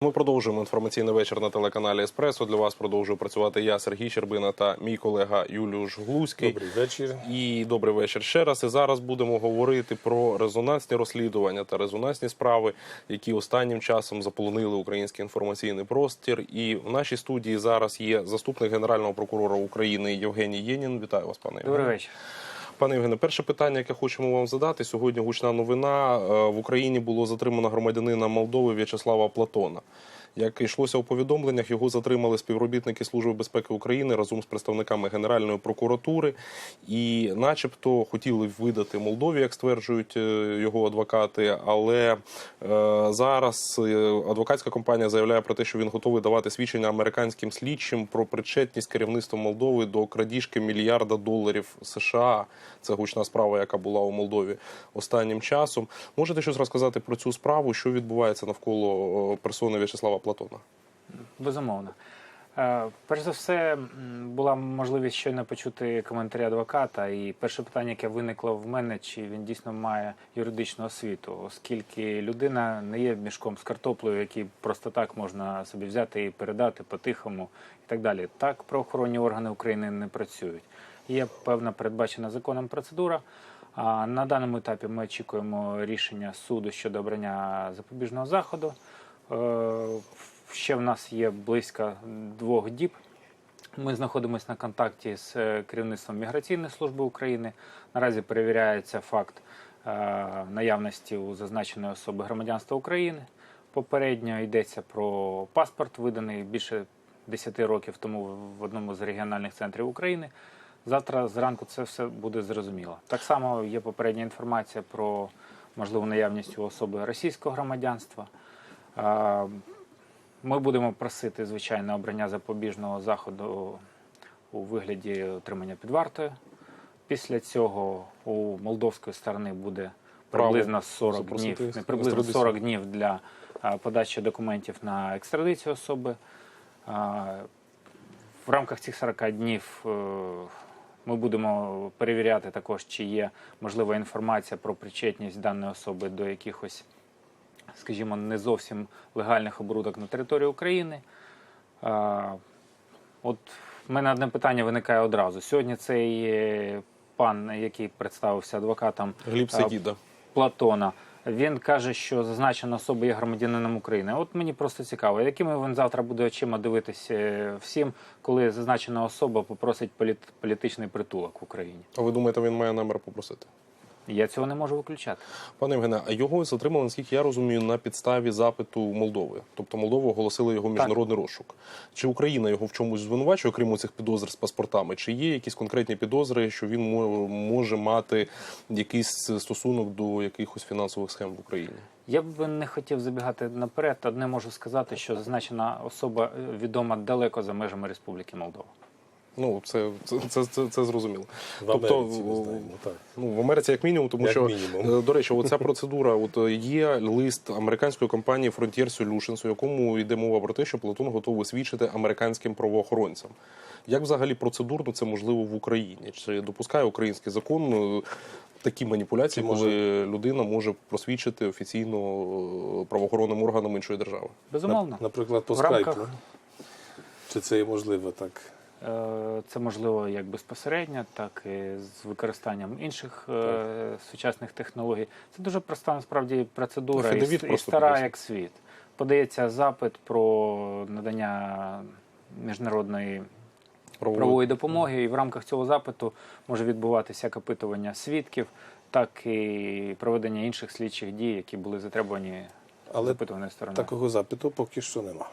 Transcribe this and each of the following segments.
Ми продовжуємо інформаційний вечір на телеканалі Еспресо. Для вас продовжую працювати я, Сергій Щербина та мій колега Юліуш Глузький. Добрий вечір. І добрий вечір ще раз. І зараз будемо говорити про резонансні розслідування та резонансні справи, які останнім часом заполонили український інформаційний простір. І в нашій студії зараз є заступник генерального прокурора України Євгеній Єнін. Вітаю вас, пане Євгене. Добрий вечір. Пане Євгене, перше питання, яке хочемо вам задати. Сьогодні гучна новина. Е, В Україні було затримано громадянина Молдови В'ячеслава Платона. Як йшлося у повідомленнях, його затримали співробітники Служби безпеки України разом з представниками Генеральної прокуратури, і, начебто, хотіли видати Молдові, як стверджують е, його адвокати. Але е, зараз е, адвокатська компанія заявляє про те, що він готовий давати свідчення американським слідчим про причетність керівництва Молдови до крадіжки мільярда доларів США. Це гучна справа, яка була у Молдові останнім часом. Можете щось розказати про цю справу, що відбувається навколо персони В'ячеслава Платона? Безумовно. Е, Перш за все, була можливість щойно почути коментарі адвоката. І перше питання, яке виникло в мене, чи він дійсно має юридичну освіту, оскільки людина не є мішком з картоплею, який просто так можна собі взяти і передати по-тихому і так далі. Так правоохоронні органи України не працюють. Є певна передбачена законом процедура. На даному етапі ми очікуємо рішення суду щодо обрання запобіжного заходу. Е, Ще в нас є близько двох діб. Ми знаходимося на контакті з е, керівництвом міграційної служби України. Наразі перевіряється факт е, наявності у зазначеної особи громадянства України. Попередньо йдеться про паспорт, виданий більше 10 років тому в одному з регіональних центрів України. Завтра зранку це все буде зрозуміло. Так само є попередня інформація про можливу наявність у особи російського громадянства. Ми будемо просити, звичайно, обрання запобіжного заходу у вигляді отримання під вартою. Після цього у молдовської сторони буде приблизно 40 днів, не приблизно 40 днів для подачі документів на екстрадицію особи. В рамках цих 40 днів е, ми будемо перевіряти також, чи є можлива інформація про причетність даної особи до якихось скажімо, не зовсім легальних оборудок на території України. От в мене одне питання виникає одразу. Сьогодні цей е, пан, який представився адвокатом Гліб а, Сидіда. Платона, він каже, що зазначена особа є громадянином України. От мені просто цікаво, якими він завтра буде очима дивитися е, всім, коли зазначена особа попросить політ- політичний притулок в Україні. А ви думаєте, він має намір попросити? Я цього не можу виключати. Пане Євгене, а його затримали, наскільки я розумію, на підставі запиту Молдови. Тобто Молдова оголосила його міжнародний розшук. Чи Україна його в чомусь звинувачує, окрім цих підозр з паспортами? Чи є якісь конкретні підозри, що він може мати якийсь стосунок до якихось фінансових схем в Україні? Я б не хотів забігати наперед. Одне можу сказати, що зазначена особа е, відома далеко за межами Республіки Молдова. Ну, це, це, це, це, це зрозуміло. В Тобто, Америці ми знаємо, так. Ну, в Америці як мінімум, тому Як що мінімум. е, до речі, оця процедура, от е, є лист американської компанії Frontier Solutions, у якому йде мова про те, що Платон готовий свідчити американським правоохоронцям. Як взагалі процедурно це можливо в Україні? Чи допускає український закон е, такі маніпуляції, Чи може- коли людина може просвідчити офіційно правоохоронним органам іншої держави? Безумовно, Наприклад, по В рамках- скайпу. Чи це є можливо так? Е, це можливо як безпосередньо, так і з використанням інших е, сучасних технологій. Це дуже проста насправді процедура і, і стара як світ. Подається запит про надання міжнародної Правової- правової допомоги, і в рамках цього запиту може відбуватися як опитування свідків, так і проведення інших слідчих дій, які були затребувані Але запитуваної сторони. Такого запиту поки що нема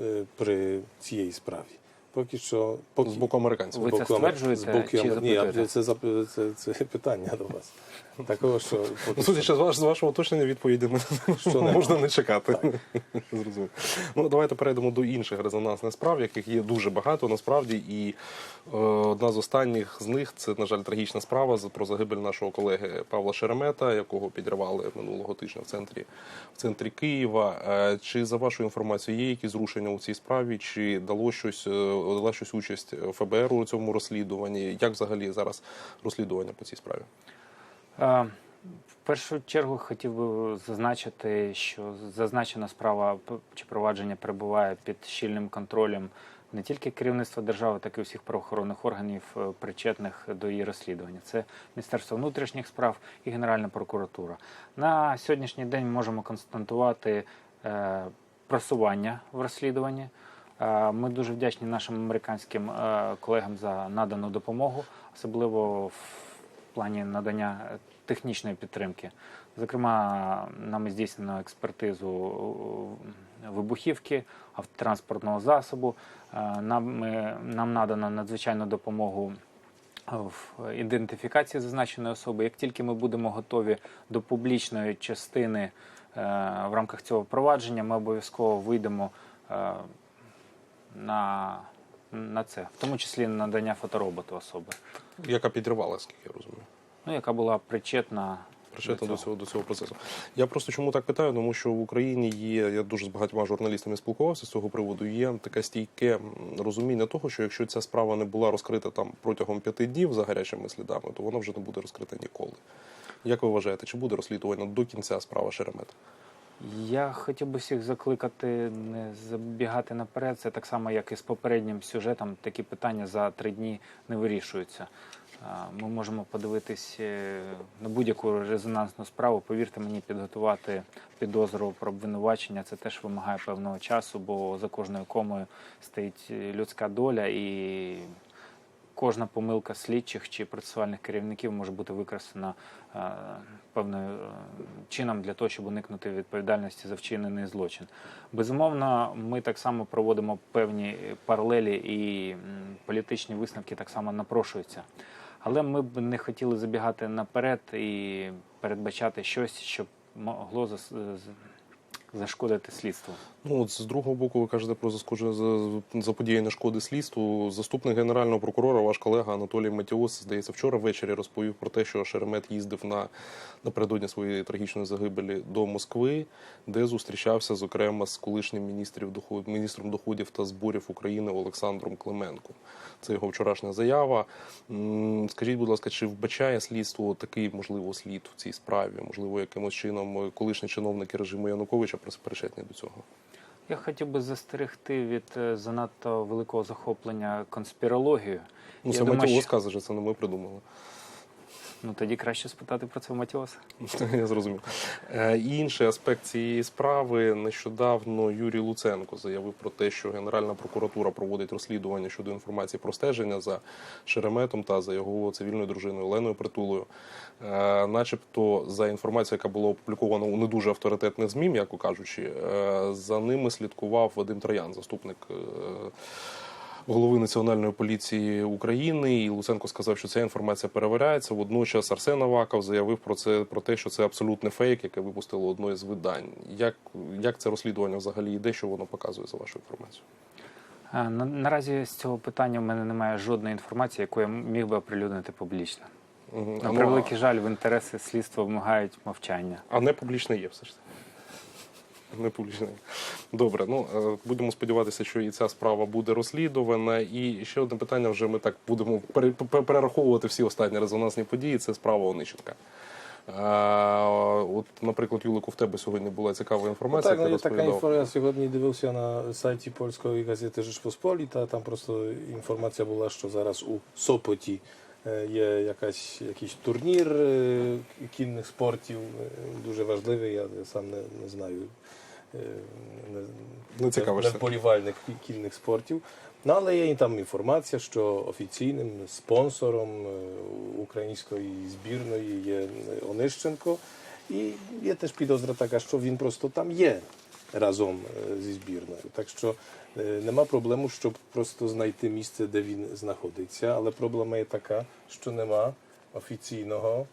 е, при цій справі. Поки що поки... з боку американців. Ви з це боку- стверджуєте з боку- чи Ні, запитуєте? це, зап- це, це питання до вас. Такого, що Ну, судячи з ваш- з вашого уточнення, відповіді Що нема. можна не чекати. Зрозуміло. Ну, давайте перейдемо до інших резонансних справ, яких є дуже багато насправді. І е, одна з останніх з них це, на жаль, трагічна справа про загибель нашого колеги Павла Шеремета, якого підривали минулого тижня в центрі, в центрі Києва. Е, чи за вашою інформацією є якісь зрушення у цій справі? Чи дало щось, е, дала щось участь ФБР у цьому розслідуванні? Як взагалі зараз розслідування по цій справі? Е, В першу чергу хотів би зазначити, що зазначена справа чи провадження перебуває під щільним контролем не тільки керівництва держави, так і всіх правоохоронних органів, е, причетних до її розслідування. Це Міністерство внутрішніх справ і Генеральна прокуратура. На сьогоднішній день можемо констатувати е, просування в розслідуванні. Ми дуже вдячні нашим американським колегам за надану допомогу, особливо в плані надання е, технічної підтримки. Зокрема, нами здійснено експертизу е, вибухівки, автотранспортного засобу. Е, Нам, нам надано надзвичайну допомогу в ідентифікації зазначеної особи. Як тільки ми будемо готові до публічної частини в рамках цього провадження, ми обов'язково вийдемо на, на це, в тому числі надання фотороботу особи, Яка підривала, скільки я розумію. ну, яка була причетна, причетна до до цього до цього процесу. Я просто чому так питаю, тому що в Україні є, я дуже з багатьма журналістами спілкувався з цього приводу. Є таке стійке розуміння того, що якщо ця справа не була розкрита там протягом п'яти днів за гарячими слідами, то вона вже не буде розкрита ніколи. Як ви вважаєте, чи буде розслідування до кінця справа Шеремета? Я хотів би всіх закликати не забігати наперед. Це так само, як і з попереднім сюжетом. Такі питання за три дні не вирішуються. Ми можемо подивитись е, на будь-яку резонансну справу. Повірте мені, підготувати підозру про обвинувачення це теж вимагає певного часу, бо за кожною комою стоїть е, людська доля і. Кожна помилка слідчих чи процесуальних керівників може бути використана е, певним е, чином для того, щоб уникнути відповідальності за вчинений злочин. Безумовно, ми так само проводимо певні паралелі і політичні висновки так само напрошуються. Але ми б не хотіли забігати наперед і передбачати щось, що могло зашкодити слідству. Ну от з другого боку, ви кажете про заподіяння шкоди слідству. Заступник генерального прокурора, ваш колега Анатолій Матіос, здається, вчора ввечері розповів про те, що Шеремет їздив на напередодні своєї трагічної загибелі до Москви, де зустрічався зокрема з колишнім міністрів доход, міністром доходів та зборів України Олександром Клименком. Це його вчорашня заява. Скажіть, будь ласка, чи вбачає слідство такий можливо слід в цій справі? Можливо, якимось чином колишні чиновники режиму Януковича причетні до цього? Я хотів би застерегти від е, занадто великого захоплення конспірологією. Ну, Я це думаю, того що- сказав, що це не ми придумали. Ну тоді краще спитати про це в Матіоса. Я зрозумів. Е, Інший аспект цієї справи нещодавно Юрій Луценко заявив про те, що Генеральна прокуратура проводить розслідування щодо інформації про стеження за Шереметом та за його цивільною дружиною Оленою Притулою. Е, Начебто, за інформацією, яка була опублікована у не дуже авторитетних ЗМІ, м'яко кажучи, е, за ними слідкував Вадим Троян, заступник. Голови Національної поліції України, і Луценко сказав, що ця інформація перевіряється. Водночас Арсен Аваков заявив про це про те, що це абсолютний фейк, яке випустило одно із видань. Як, як це розслідування взагалі йде, що воно показує за вашу інформацію? На- Наразі з цього питання в мене немає жодної інформації, яку я міг би оприлюднити публічно. Мгм. На ну, превеликий жаль, в інтереси слідства вимагають мовчання. А не публічне є все ж. таки. Не публічне. є. Добре, ну е, будемо сподіватися, що і ця справа буде розслідувана. І ще одне питання: вже ми так будемо пере- перераховувати всі останні резонансні події. Це справа Онищенка. А, от, наприклад, Юлику, в тебе сьогодні була цікава інформація. no ти i taka розповідав. сьогодні дивився на сайті польської газети Rzeczpospolita. Там просто інформація була, що зараз у Сопоті е, є якась, якийсь турнір е, кінних спортів, е, дуже важливий, я сам не, не знаю. Не, Не цікавишся. вболівальник кі- кінних спортів. Ну, але є і там інформація, що офіційним спонсором е, української збірної є Онищенко. І є теж підозра така, що він просто там є разом е, зі збірною. Так що е, нема проблему, щоб просто знайти місце, де він знаходиться. Але проблема є така, що нема офіційного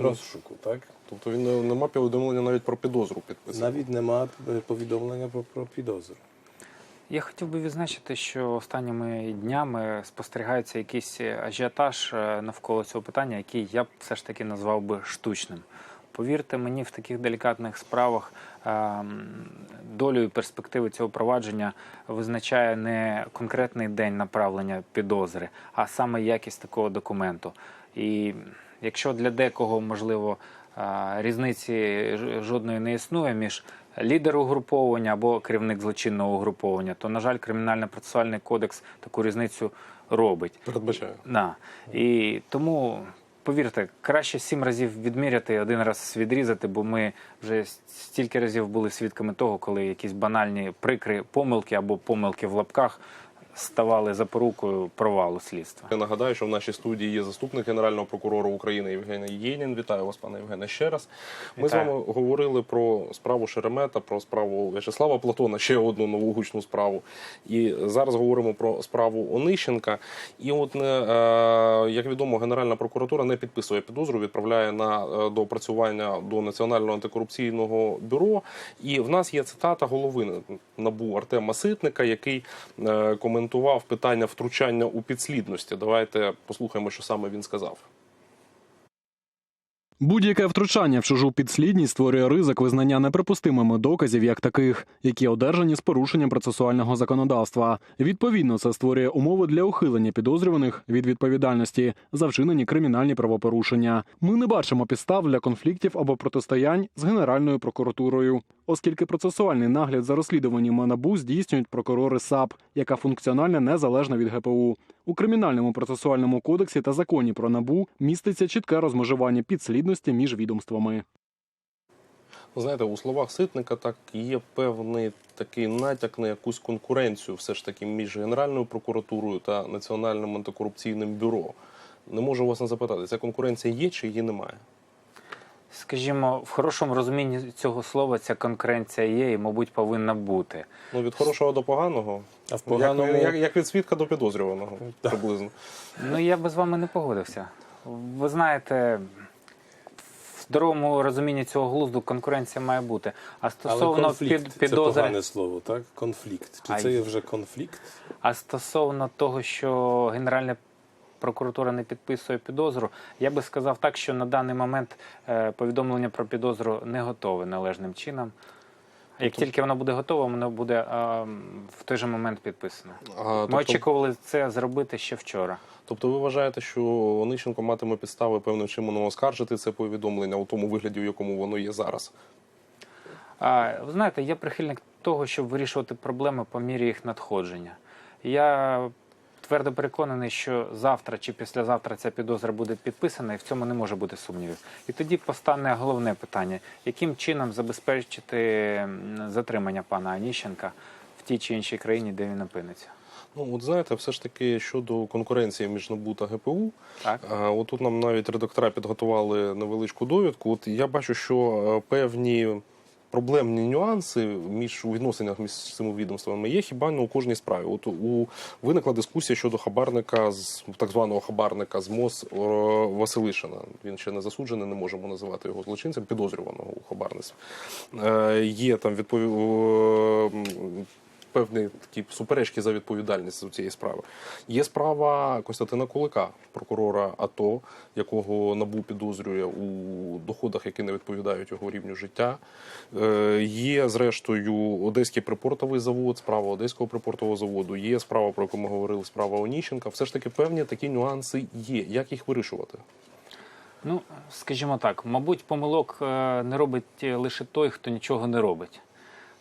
розшуку. Так? Тобто він не- нема повідомлення навіть про підозру підписав. Навіть нема е, повідомлення про, про підозру. Я хотів би відзначити, що останніми днями спостерігається якийсь ажіотаж е, навколо цього питання, який я б все ж таки назвав би штучним. Повірте мені, в таких делікатних справах ем, долю і перспективи цього провадження визначає не конкретний день направлення підозри, а саме якість такого документу. І Якщо для декого, можливо, різниці жодної не існує між лідер угруповання або керівник злочинного угруповання, то, на жаль, кримінально-процесуальний кодекс таку різницю робить. Передбачаю. Да. І тому, повірте, краще сім разів відміряти, один раз відрізати, бо ми вже стільки разів були свідками того, коли якісь банальні прикри помилки або помилки в лапках ставали запорукою провалу слідства. Я нагадаю, що в нашій студії є заступник генерального прокурора України Євгеній Єнін. Вітаю вас, пане Євгене, ще раз. Ми Вітаю. з вами говорили про справу Шеремета, про справу В'ячеслава Платона, ще одну нову гучну справу. І зараз говоримо про справу Онищенка. І от е, як відомо, Генеральна прокуратура не підписує підозру, відправляє на е, доопрацювання до Національного антикорупційного бюро. І в нас є цитата голови набу Артема Ситника, який е, коментував питання втручання у підслідності. Давайте послухаємо, що саме він сказав. Будь-яке втручання в чужу підслідність створює ризик визнання неприпустимими доказів як таких, які одержані з порушенням процесуального законодавства. Відповідно, це створює умови для ухилення підозрюваних від відповідальності за вчинені кримінальні правопорушення. Ми не бачимо підстав для конфліктів або протистоянь з Генеральною прокуратурою, оскільки процесуальний нагляд за розслідуваннями НАБУ здійснюють прокурори САП, яка функціонально незалежна від ГПУ. У кримінальному процесуальному кодексі та законі про набу міститься чітке розмежування підслідності між відомствами. Ви Знаєте, у словах Ситника так є певний такий натяк на якусь конкуренцію, все ж таки між Генеральною прокуратурою та Національним антикорупційним бюро. Не можу вас не запитати, ця конкуренція є чи її немає? Скажімо, в хорошому розумінні цього слова ця конкуренція є і, мабуть, повинна бути. Ну від хорошого до поганого, А в поганому як, як, як від свідка до підозрюваного приблизно. Ну, я би з вами не погодився. Ви знаєте, в здоровому розумінні цього глузду конкуренція має бути. А Але стосовно конфлікт під, це погане слово, так? Конфлікт. Чи А це є вже конфлікт? а стосовно того, що Генеральна прокуратура не підписує підозру, я би сказав так, що на даний момент е, повідомлення про підозру не готове належним чином. Як Тобто- тільки воно буде готове, воно буде е, в той же момент підписано. А, Ми тобто, очікували це зробити ще вчора. тобто ви вважаєте, що Онищенко матиме підстави певним чином оскаржити це повідомлення у тому вигляді, в якому воно є зараз? А, ви знаєте, я прихильник того, щоб вирішувати проблеми по мірі їх надходження. Я твердо переконаний, що завтра чи післязавтра ця підозра буде підписана, і в цьому не може бути сумнівів. І тоді постане головне питання: яким чином забезпечити затримання пана Аніщенка в тій чи іншій країні, де він опиниться? Ну, от знаєте, все ж таки щодо конкуренції між НАБУ та ГПУ, Так? А, От тут нам навіть редактора підготували невеличку довідку. От я бачу, що е, певні проблемні нюанси між у відносинах між цими відомствами є хіба не у кожній справі. От у виникла дискусія щодо хабарника з так званого хабарника з МОЗ е, Василишина. Він ще не засуджений, не можемо називати його злочинцем, підозрюваного у хабарництві. Е, Є там відповів. Певні такі суперечки за відповідальність за цієї справи. Є справа Костянтина Кулика, прокурора АТО, якого НАБУ підозрює у доходах, які не відповідають його рівню життя. Е, Є, зрештою, Одеський припортовий завод, справа Одеського припортового заводу. Є справа, про яку ми говорили, справа Оніщенка. Все ж таки певні такі нюанси є. Як їх вирішувати? Ну, скажімо так, мабуть, помилок е, не робить лише той, хто нічого не робить.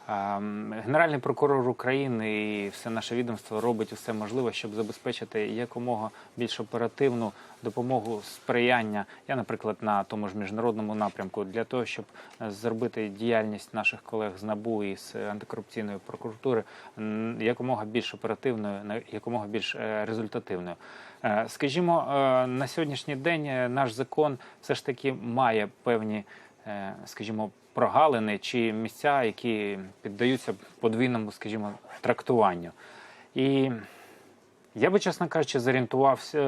Ем, Генеральний прокурор України і все наше відомство робить усе можливе, щоб забезпечити якомога більш оперативну допомогу сприяння. Я, наприклад, на тому ж міжнародному напрямку для того, щоб е, зробити діяльність наших колег з НАБУ і з антикорупційної прокуратури якомога більш оперативною, якомога більш е, результативною. Е, Скажімо, на сьогоднішній день наш закон все ж таки має певні, скажімо, прогалини чи місця, які піддаються подвійному, скажімо, трактуванню. І я би, чесно кажучи, зорієнтувався, е,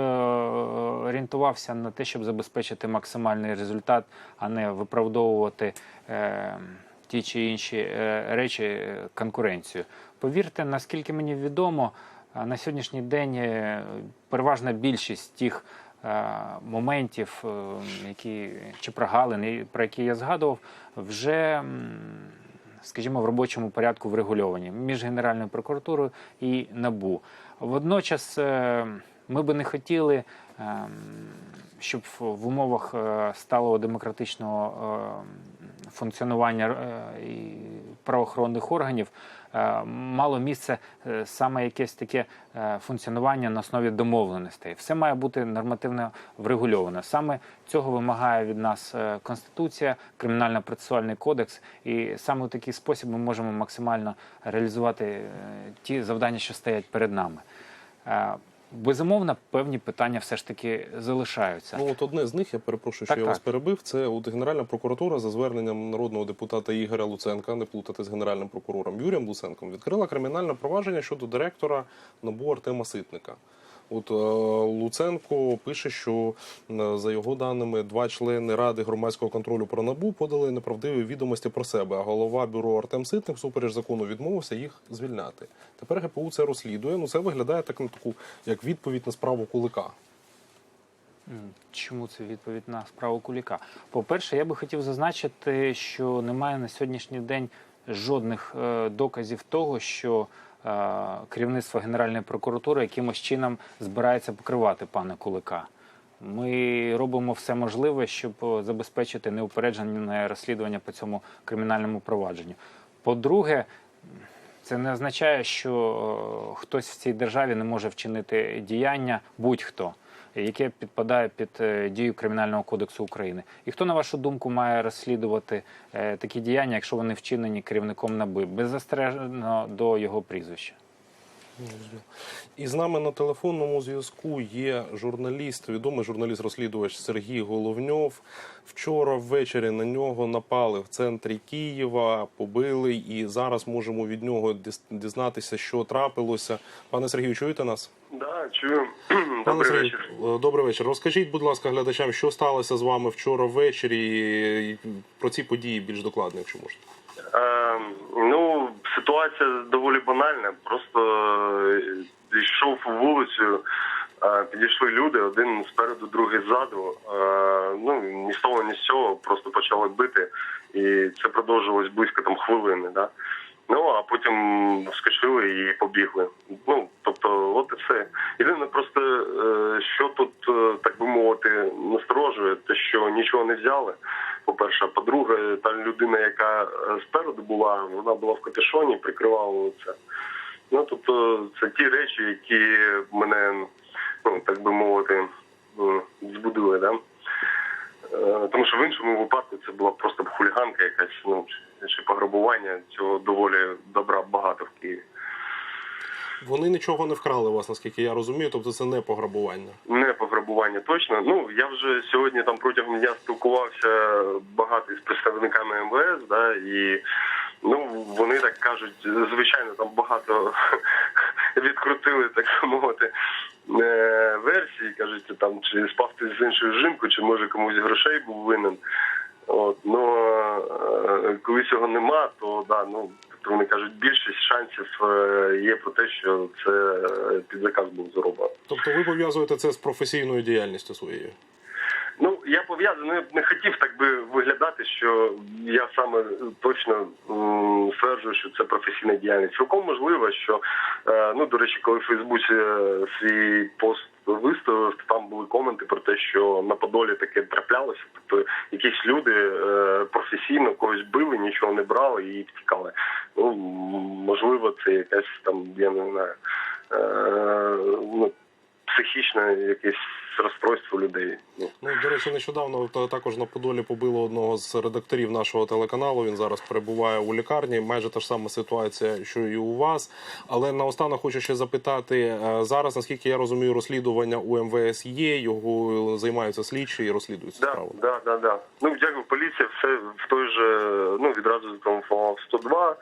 орієнтувався на те, щоб забезпечити максимальний результат, а не виправдовувати е, ті чи інші е, речі е, конкуренцію. Повірте, наскільки мені відомо, е, на сьогоднішній день переважна більшість тих моментів, е, які чи прогалин, і- про які я згадував, вже скажімо, в робочому порядку врегульовані між Генеральною прокуратурою і НАБУ. Водночас е, ми би не хотіли, е, щоб в умовах е, сталого демократичного е, функціонування е, правоохоронних органів е, мало місце е, саме якесь таке е, функціонування на основі домовленостей. Все має бути нормативно врегульовано. Саме цього вимагає від нас е, Конституція, Кримінально-процесуальний кодекс, і саме в такий спосіб ми можемо максимально реалізувати е, ті завдання, що стоять перед нами. Безумовно, певні питання все ж таки залишаються. Ну, от одне з них, я перепрошую, що Так, я вас перебив. Це от Генеральна прокуратура за зверненням народного депутата Ігоря Луценка, не плутати з генеральним прокурором Юрієм Луценком, відкрила кримінальне провадження щодо директора НАБУ Артема Ситника. От е, Луценко пише, що за його даними два члени ради громадського контролю про набу подали неправдиві відомості про себе. А голова бюро Артем Ситник, всупереч закону, відмовився їх звільняти. Тепер ГПУ це розслідує. Ну це виглядає так на таку як відповідь на справу Кулика. Чому це відповідь на справу Куліка? По-перше, я би хотів зазначити, що немає на сьогоднішній день жодних е, доказів того, що керівництво Генеральної прокуратури якимось чином збирається покривати пана Кулика. Ми робимо все можливе, щоб е, забезпечити неупереджене розслідування по цьому кримінальному провадженню. По-друге, це не означає, що е, хтось в цій державі не може вчинити діяння будь-хто, яке підпадає під е, дію Кримінального кодексу України. І хто, на вашу думку, має розслідувати е, такі діяння, якщо вони вчинені керівником НАБИ, беззастережно до його прізвища? І з нами на телефонному зв'язку є журналіст, відомий журналіст-розслідувач Сергій Головньов. Вчора ввечері на нього напали в центрі Києва, побили, і зараз можемо від нього дізнатися, що трапилося. Пане Сергію, чуєте нас? Да, чую. Пане Добрий Сергію, вечір. добрий вечір. Розкажіть, будь ласка, глядачам, що сталося з вами вчора ввечері і про ці події більш докладно, якщо можете. Ситуація доволі банальна. Просто е, йшов вулицею, е, підійшли люди, один спереду, другий ззаду. Е, ну, ні з того, ні з цього, просто почали бити. І це продовжувалось близько там хвилини. Да? Ну, а потім вскочили і побігли. Ну, тобто, от і все. Єдине просто, що тут, так би мовити, насторожує, те, що нічого не взяли. По-перше, по-друге, та людина, яка е, спереду була, вона була в капюшоні, прикривала це. Ну, тобто, це ті речі, які мене, ну, так би мовити, збудили, да? Е, Тому що в іншому випадку це була просто хуліганка якась, ну, чи- чи пограбування. Цього доволі добра багато в Києві. Вони нічого не вкрали у вас, наскільки я розумію, тобто це не пограбування. Не пограбування точно. Ну я вже сьогодні там протягом дня спілкувався багато із представниками МВС, да, і ну вони так кажуть, звичайно, там багато відкрутили, так мовити, е, версії. кажуть, там чи спав ти з іншою жінкою, чи може комусь грошей був винен. От, ну е, коли цього нема, то да, ну тобто вони кажуть, більшість шансів е, є про те, що це е, під заказ був зроблено. Тобто ви пов'язуєте це з професійною діяльністю своєю. Ну я пов'язаний, не, не хотів так би виглядати, що я саме точно стверджую, що це професійна діяльність. Цілком можливо, що е, ну до речі, коли в Фейсбуці свій пост виставив, там були коменти про те, що на Подолі таке траплялося. Тобто якісь люди е, професійно когось били, нічого не брали і втікали. Ну можливо, це якась там, я не знаю. Е, ну, психічне якесь розстройство людей. Ну, Ну, до речі, нещодавно та- також на Подолі побило одного з редакторів нашого телеканалу. Він зараз перебуває у лікарні. Майже та ж сама ситуація, що і у вас. Але наостанок хочу ще запитати е, зараз, наскільки я розумію, розслідування у МВС є. Його займаються слідчі і розслідують цю Да, справу. да, да, да. Ну, дякую, поліція все в той же, ну, відразу зателефонував 102, е,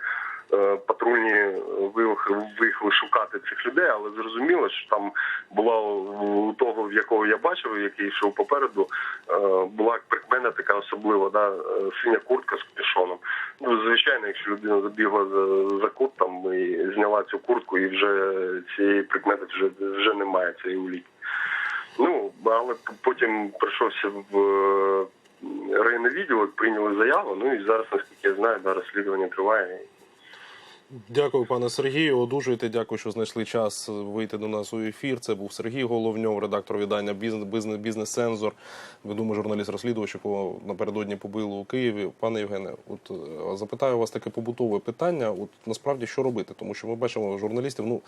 патрульні виїхали, виїхали шукати цих людей, але зрозуміло, що там була у того, в якого я бачив, який йшов попереду, е, була прикмена така особлива, да, е, синя куртка з капюшоном. Ну, звичайно, якщо людина забігла за, за кут і зняла цю куртку, і вже цієї прикмети вже, вже немає цієї уліки. Ну, але потім прийшовся в е, районний відділок, прийняли заяву. Ну і зараз, наскільки я знаю, да, розслідування триває. Дякую, пане Сергію. Одужуйте. Дякую, що знайшли час вийти до нас у ефір. Це був Сергій Головньов, редактор видання «Бізнес- «Бізнес- Бізнес-Сензор, відомий журналіст-розслідувач, якого напередодні побили у Києві. Пане Євгене, от е, запитаю вас таке побутове питання. От насправді що робити? Тому що ми бачимо журналістів. Ну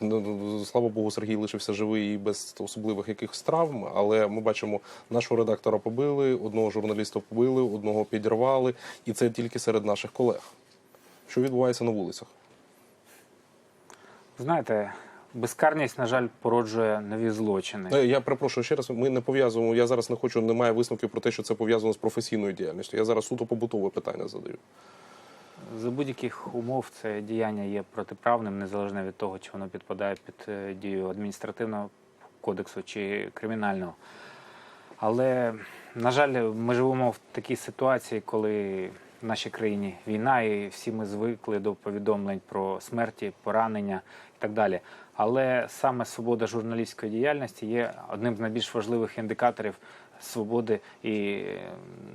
ну слава Богу, Сергій лишився живий і без особливих якихось травм. Але ми бачимо, нашого редактора побили, одного журналіста побили, одного підірвали, і це тільки серед наших колег. Що відбувається на вулицях? Знаєте, безкарність, на жаль, породжує нові злочини. Е, Я перепрошую ще раз. Ми не пов'язуємо. Я зараз не хочу, немає висновків про те, що це пов'язано з професійною діяльністю. Я зараз суто побутове питання задаю. За будь-яких умов це діяння є протиправним, незалежно від того, чи воно підпадає під е, дію адміністративного кодексу чи кримінального. Але, на жаль, ми живемо в такій ситуації, коли в нашій країні війна, і всі ми звикли до повідомлень про смерті, поранення і так далі. Але саме свобода журналістської діяльності є одним з найбільш важливих індикаторів свободи і е,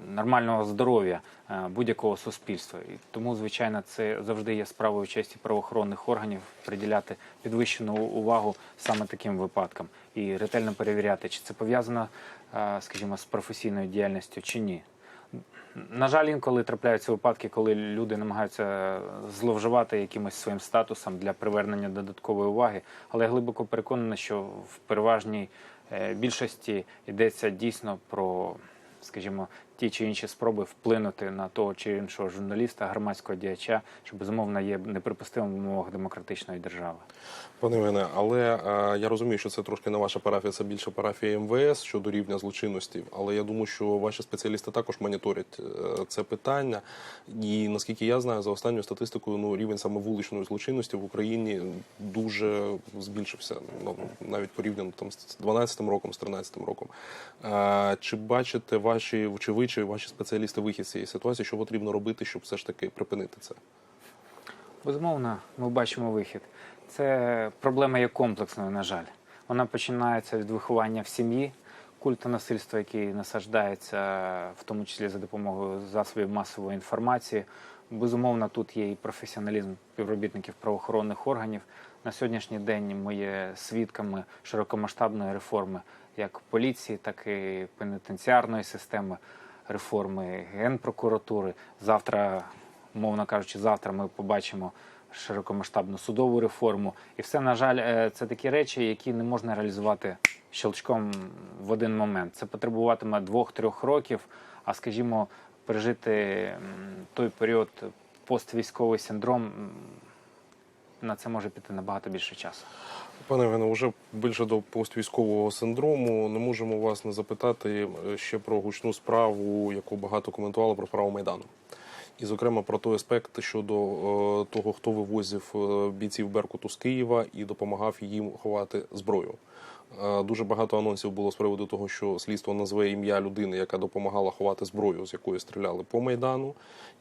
нормального здоров'я е, будь-якого суспільства. І тому, звичайно, це завжди є справою честі правоохоронних органів приділяти підвищену увагу саме таким випадкам і ретельно перевіряти, чи це пов'язано, е, скажімо, з професійною діяльністю чи ні. На жаль, інколи трапляються випадки, коли люди намагаються зловживати якимось своїм статусом для привернення додаткової уваги, але я глибоко переконаний, що в переважній е, більшості йдеться дійсно про, скажімо, ті чи інші спроби вплинути на того чи іншого журналіста, громадського діяча, що безумовно є неприпустимим в умовах демократичної держави. Пане Євгене, але е, я розумію, що це трошки не ваша парафія, це більше парафія МВС щодо рівня злочинності. Але я думаю, що ваші спеціалісти також моніторять е, це питання. І наскільки я знаю, за останньою статистикою, ну рівень саме вуличної злочинності в Україні дуже збільшився. Ну навіть порівняно там з 12 роком, з 13 роком. Е, Чи бачите ваші чи чи ваші спеціалісти вихід з цієї ситуації, що потрібно робити, щоб все ж таки припинити це? Безумовно, ми бачимо вихід. Це проблема є комплексною, на жаль. Вона починається від виховання в сім'ї, культу насильства, який насаждається, в тому числі за допомогою засобів масової інформації. Безумовно, тут є і професіоналізм співробітників правоохоронних органів. На сьогоднішній день ми є свідками широкомасштабної реформи як поліції, так і пенітенціарної системи, реформи генпрокуратури. Завтра, мовно кажучи, завтра ми побачимо широкомасштабну судову реформу. І все, на жаль, е, це такі речі, які не можна реалізувати щелчком в один момент. Це потребуватиме двох-трьох років, а скажімо, пережити той період поствійськовий синдром. На це може піти набагато більше часу. Пане Євгене, вже більше до поствійськового синдрому. Не можемо вас не запитати ще про гучну справу, яку багато коментували про справу Майдану. І, зокрема, про той аспект щодо е, того, хто вивозив е, бійців Беркуту з Києва і допомагав їм ховати зброю. Е, Дуже багато анонсів було з приводу того, що слідство назве ім'я людини, яка допомагала ховати зброю, з якої стріляли по майдану,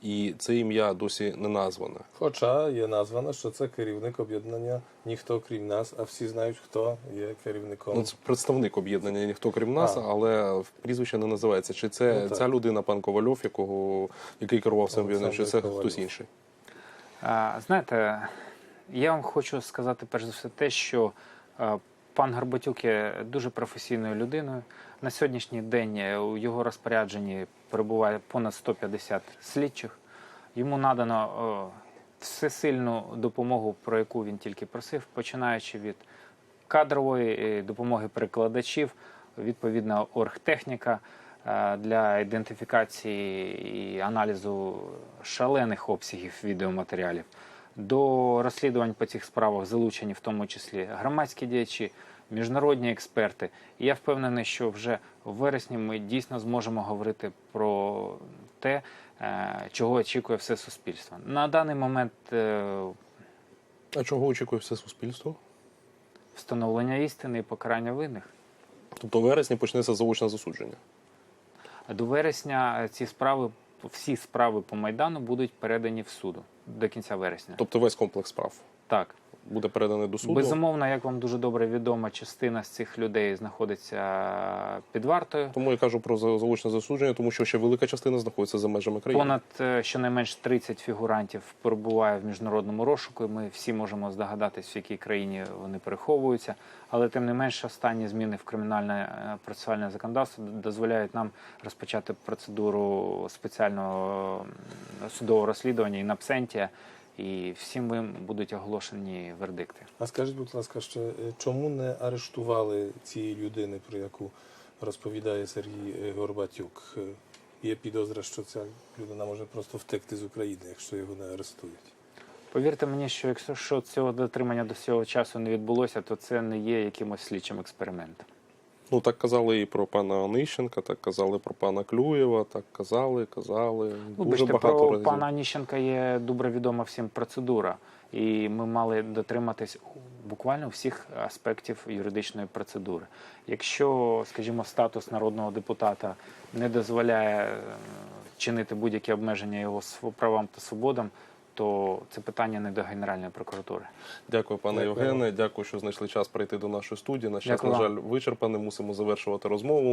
і це ім'я досі не назване. Хоча є названо, що це керівник об'єднання ніхто крім нас, а всі знають, хто є керівником. Ну, це представник об'єднання, ніхто крім нас, А. але прізвище не називається. Чи це Ну, ця людина, пан Ковальов, якого який керував цим об'єднанням, чи це Олександр хтось інший? А, Знаєте, я вам хочу сказати перш за все те, що е, пан Горбатюк є дуже професійною людиною. На сьогоднішній день е, у його розпорядженні перебуває понад 150 слідчих. Йому надано всесильну допомогу, про яку він тільки просив, починаючи від кадрової е, допомоги перекладачів, відповідна оргтехніка е, для ідентифікації і аналізу шалених обсягів відеоматеріалів. До розслідувань по цих справах залучені в тому числі громадські діячі, міжнародні експерти. І я впевнений, що вже в вересні ми дійсно зможемо говорити про те, е, чого очікує все суспільство. На даний момент е, А чого очікує все суспільство? встановлення істини і покарання винних. Тобто в вересні почнеться заочне засудження. До вересня ці справи, всі справи по майдану будуть передані в суду до кінця вересня. Тобто весь комплекс справ. Так. Буде переданий до суду. Безумовно, як вам дуже добре відомо, частина з цих людей знаходиться під вартою. Тому я кажу про за- заочне засудження, тому що ще велика частина знаходиться за межами країни. Понад е, щонайменш 30 фігурантів перебуває в міжнародному розшуку. і Ми всі можемо здогадатись, в якій країні вони переховуються. Але тим не менш, останні зміни в кримінальне е, процесуальне законодавство дозволяють нам розпочати процедуру спеціального судового розслідування і напсентія, і всім їм будуть оголошені вердикти. А скажіть, будь ласка, ще е, чому не арештували цієї людини, про яку розповідає Сергій е, Горбатюк? Е, Є підозра, що ця людина може просто втекти з України, якщо його не арестують. Повірте мені, що якщо що цього дотримання до цього часу не відбулося, то це не є якимось слідчим експериментом. Ну так казали і про пана Онищенка, так казали про пана Клюєва, так казали, казали. Ну, Дуже бачите, багато про разів. пана Аніщенка є добре відома всім процедура, і ми мали дотриматись буквально всіх аспектів юридичної процедури. Якщо, скажімо, статус народного депутата не дозволяє е, чинити будь-які обмеження його правам та свободам, то це питання не до Генеральної прокуратури. Дякую, пане Євгене. Дякую, що знайшли час прийти до нашої студії. Наш час, на жаль, вичерпаний. Мусимо завершувати розмову.